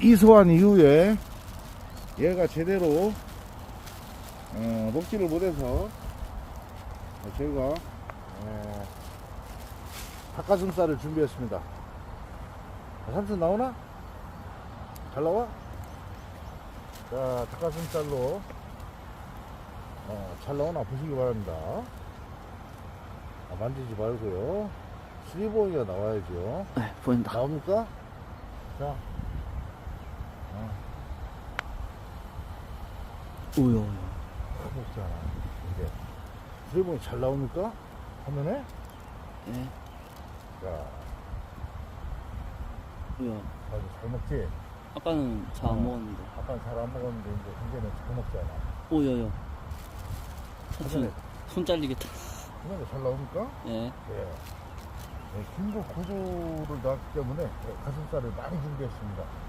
이소한 이후에 얘가 제대로 어, 먹지를 못해서 저희가 어, 닭가슴살을 준비했습니다. 아, 삼촌 나오나? 잘 나와? 자, 닭가슴살로 어, 잘 나오나 보시기 바랍니다. 아, 만지지 말고요. 슬리버기가 나와야죠. 네, 보인다. 나옵니까? 자, 우요. 먹잖아. 이제 슬리버기 잘 나옵니까? 화면에? 네, 자, 우요. 아주 잘 먹지? 아까는 잘 어. 안 먹었는데. 아까 잘안 먹었는데 이제 이제는 잘 먹잖아. 오요요. 화면에, 삼촌, 손 잘리겠다. 화면에 잘 나옵니까? 예. 예. 네, 중국 고조를 나왔기 때문에 가슴살을 많이 준비했습니다.